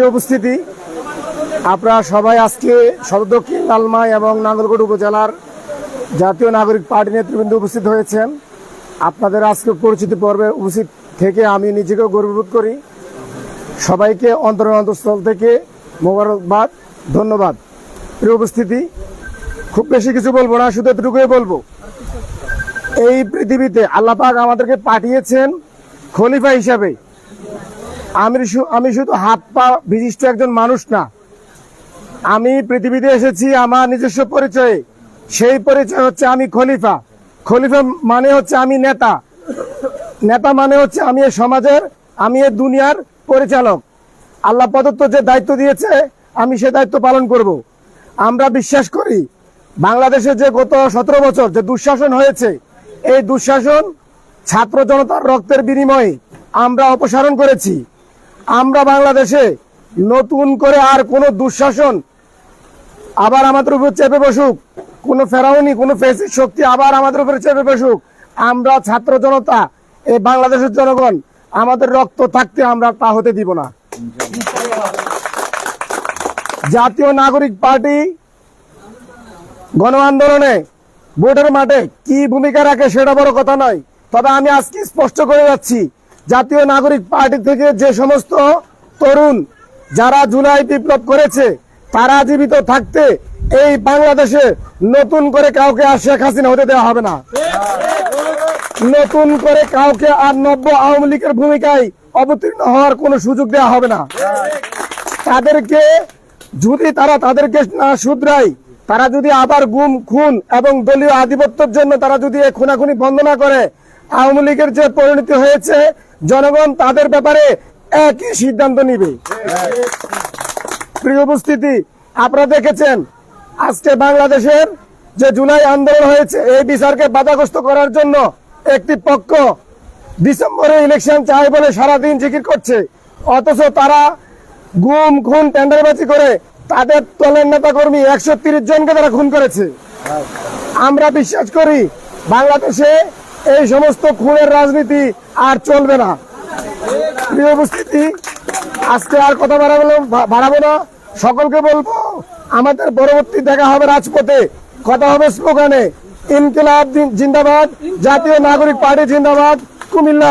প্রিয় উপস্থিতি, আপনারা সবাই আজকে সদর দক্ষিণ লালমাই এবং নাঙ্গলকোট উপজেলার জাতীয় নাগরিক পার্টি নেতৃবৃন্দ উপস্থিত হয়েছেন। আপনাদের আজকে পরিচিতি পর্বে উপস্থিত থেকে আমি নিজেকেও গর্ববোধ করি। সবাইকে অন্তরের অন্তঃস্থল থেকে মোবারকবাদ, ধন্যবাদ। প্রিয় উপস্থিতি, খুব বেশি কিছু বলব না, শুধু এতটুকুই বলব। এই পৃথিবীতে আল্লাপাক আমাদেরকে পাঠিয়েছেন খলিফা হিসাবে। আমি আমি শুধু হাত পা বিশিষ্ট একজন মানুষ না। আমি পৃথিবীতে এসেছি আমার নিজস্ব পরিচয়ে। সেই পরিচয় হচ্ছে আমি খলিফা। খলিফা মানে হচ্ছে আমি নেতা। নেতা মানে হচ্ছে আমি এই সমাজের, আমি এই দুনিয়ার পরিচালক। আল্লাহ প্রদত্ত যে দায়িত্ব দিয়েছে, আমি সে দায়িত্ব পালন করব। আমরা বিশ্বাস করি, বাংলাদেশে যে গত সতেরো বছর যে দুঃশাসন হয়েছে, এই দুঃশাসন ছাত্র জনতার রক্তের বিনিময়ে আমরা অপসারণ করেছি। আমরা বাংলাদেশে নতুন করে আর কোনো দুঃশাসন আবার আমাদের উপর চেপে বসুক, কোনো ফেরাউনি, কোনো ফেসিক শক্তি আবার আমাদের উপরে চেপে বসুক, আমরা ছাত্র জনতা, এই বাংলাদেশের জনগণ, আমাদের রক্ত থাকতে আমরা তা হতে দিব না। জাতীয় নাগরিক পার্টি গণ আন্দোলনে ভোটের মাঠে কি ভূমিকা রাখে সেটা বড় কথা নয়, তবে আমি আজকে স্পষ্ট করে যাচ্ছি জাতীয় নাগরিক পার্টি থেকে যে সমস্ত তরুণ যারা জুলাই বিপ্লব করেছে, তারা জীবিত থাকতে এই বাংলাদেশে নতুন করে কাউকে আর শেখ হাসিনা হতে দেওয়া হবে না। নতুন করে কাউকে আর নব্য আওয়ামী লীগের ভূমিকায় অবতীর্ণ হওয়ার কোনো সুযোগ দেওয়া হবে না। তাদেরকে যদি তারা তাদেরকে না শুধরায়, তারা যদি আবার গুম, খুন এবং দলীয় আধিপত্যের জন্য তারা যদি খুনাখুনি বন্ধ না করে, আওয়ামী লীগের যে পরিণতি হয়েছে জনগণ তাদের ব্যাপারে একই সিদ্ধান্ত নিবে। প্রিয় উপস্থিতি, আপনারা দেখেছেন, আজকে বাংলাদেশের যে জুলাই আন্দোলন হয়েছে, এই বিচারকে বাধাগ্রস্ত করার জন্য একটি পক্ষ ডিসেম্বরে ইলেকশন চাই বলে সারাদিন জিকির করছে। অথচ তারা গুম, খুন, টেন্ডারবাজি করে তাদের দলের নেতা কর্মী একশো জনকে তারা খুন করেছে। আমরা বিশ্বাস করি, বাংলাদেশে এই সমস্ত খুনের রাজনীতি আর চলবে না। প্রিয় উপস্থিতি, আজকে আর কথা বাড়াবো বাড়াবো না। সকলকে বলব, আমাদের পরবর্তী দেখা হবে রাজপথে। কথা হবে স্লোগানে, ইনকিলাব জিন্দাবাদ, জাতীয় নাগরিক পার্টি জিন্দাবাদ, কুমিল্লা।